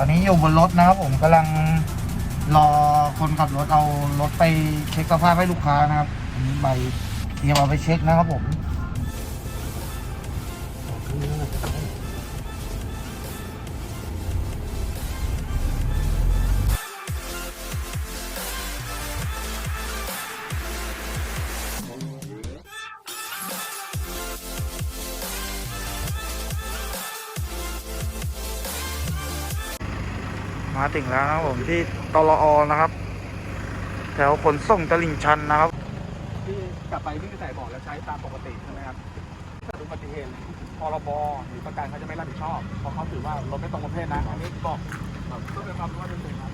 ตอนนี้อยู่บนรถนะครับผมกำลังรอคนขับรถเอารถไปเช็คสภาพให้ลูกค้านะครับอันนี้ใบเตรียมเอาไปเช็คนะครับผม มาถึงแล้วนะครับผมที่ตลอนะครับ แถวขนส่งตลิ่งชันนะครับที่กลับไปที่ใส่บอกแล้วใช้ตามปกติใช่ไหมครับถ้าเกิดอุบัติเหตุพรบหรือประกันเขาจะไม่รับผิดชอบเพราะเขาถือว่ารถไม่ตรงประเภทนะอันนี้บอกแบบเพื่อเป็นความรู้ว่าเป็นจริงครับ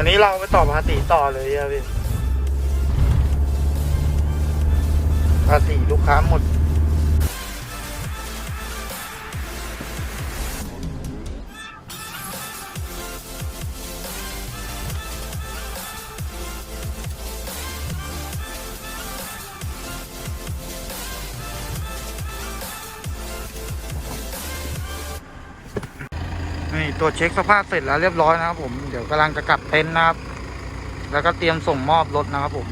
อันนี้เราไปต่อภาษีต่อเลยอะพี่ภาษีลูกค้าหมด นี่ตัวเช็คสภาพเสร็จแล้วเรียบร้อยนะครับผมเดี๋ยวกำลังจะกลับเต็นท์นะครับ แล้วก็เตรียมส่งมอบรถนะครับผม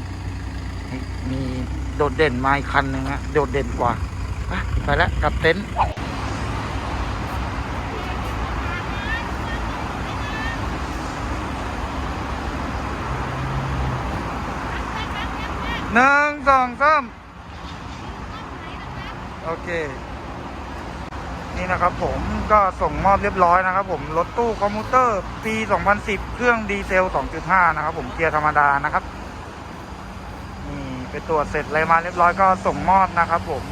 มีโดดเด่นมาอีกคันหนึ่งนะโดดเด่นกว่าไปแล้วกลับเต็นท์หนึ่งสองสามโอเค นี่นะครับผมก็ส่งมอบเรียบร้อยนะครับผมรถตู้คอมพิวเตอร์ปี 2010 เครื่องดีเซล 2.5 นะครับผมเกียร์ธรรมดานะครับนี่ไปตรวจเสร็จอะไรมาเรียบร้อยก็ส่งมอบนะครับผม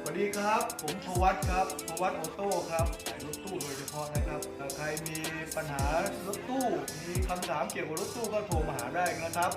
สวัสดีครับ ผมพวัตครับพวัตออโต้ครับขายรถตู้โดยเฉพาะนะครับถ้าใครมีปัญหารถตู้มีคำถามเกี่ยวกับรถตู้ก็โทรมาหาได้นะครับ